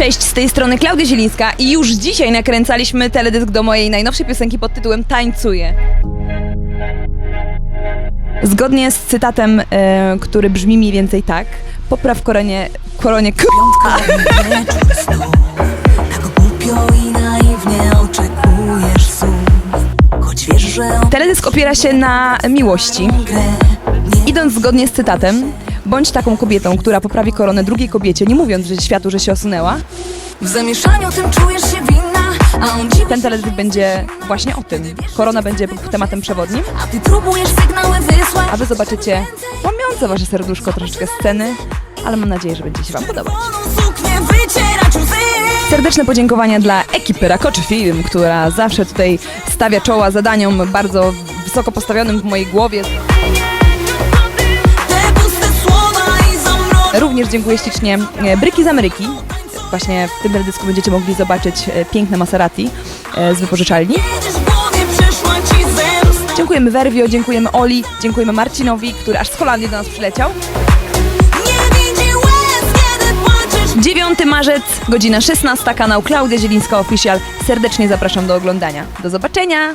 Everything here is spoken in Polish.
Cześć, z tej strony Klaudia Zielińska i już dzisiaj nakręcaliśmy teledysk do mojej najnowszej piosenki pod tytułem Tańcuję. Zgodnie z cytatem, e, który brzmi mniej więcej tak, popraw koronie, koronie, k- Teledysk opiera się na miłości. Idąc zgodnie z cytatem, bądź taką kobietą, która poprawi koronę drugiej kobiecie, nie mówiąc że światu, że się osunęła. W zamieszaniu tym czujesz się winna A on dziwi Ten teledysk będzie właśnie o tym. Korona będzie tematem przewodnim, A ty próbujesz sygnały wysłać a wy zobaczycie łamiące wasze serduszko troszeczkę sceny, ale mam nadzieję, że będzie się wam podobać. Serdeczne podziękowania dla ekipy Rakoczy Film, która zawsze tutaj stawia czoła zadaniom bardzo wysoko postawionym w mojej głowie. również dziękuję ślicznie e, Bryki z Ameryki. Właśnie w tym teledysku będziecie mogli zobaczyć e, piękne Maserati e, z wypożyczalni. Dziękujemy Werwio, dziękujemy Oli, dziękujemy Marcinowi, który aż z Holandii do nas przyleciał. 9 marzec, godzina 16, kanał Klaudia Zielińska Official. Serdecznie zapraszam do oglądania. Do zobaczenia!